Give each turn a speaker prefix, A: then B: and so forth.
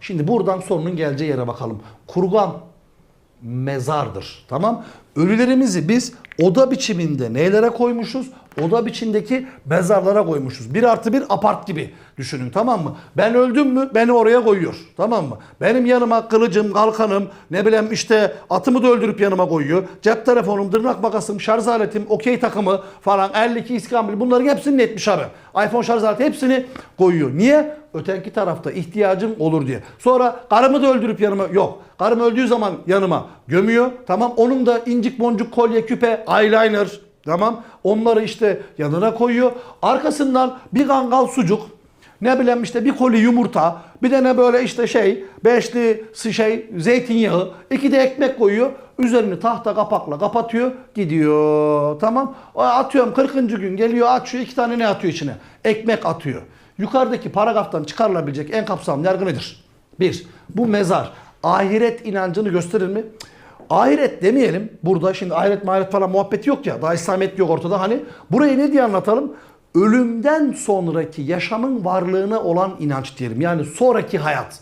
A: Şimdi buradan sorunun geleceği yere bakalım. Kurgan mezardır. Tamam? Ölülerimizi biz oda biçiminde neylere koymuşuz? Oda biçimdeki mezarlara koymuşuz. Bir artı bir apart gibi düşünün tamam mı? Ben öldüm mü beni oraya koyuyor. Tamam mı? Benim yanıma kılıcım, kalkanım, ne bileyim işte atımı da öldürüp yanıma koyuyor. Cep telefonum, tırnak makasım, şarj aletim, okey takımı falan 52 iskambil bunların hepsini etmiş abi. iPhone şarj aleti hepsini koyuyor. Niye? Öteki tarafta ihtiyacım olur diye. Sonra karımı da öldürüp yanıma yok. Karım öldüğü zaman yanıma gömüyor. Tamam onun da incik boncuk kolye, küpe, eyeliner tamam. Onları işte yanına koyuyor. Arkasından bir kangal sucuk, ne bileyim işte bir koli yumurta, bir de ne böyle işte şey, beşli şey zeytinyağı, iki de ekmek koyuyor. Üzerini tahta kapakla kapatıyor, gidiyor. Tamam. Atıyorum 40. gün geliyor açıyor iki tane ne atıyor içine? Ekmek atıyor. Yukarıdaki paragraftan çıkarılabilecek en kapsamlı yargı nedir? Bir, bu mezar ahiret inancını gösterir mi? Ahiret demeyelim. Burada şimdi ahiret mahiret falan muhabbeti yok ya. Daha İslamiyet yok ortada. Hani burayı ne diye anlatalım? Ölümden sonraki yaşamın varlığına olan inanç diyelim. Yani sonraki hayat.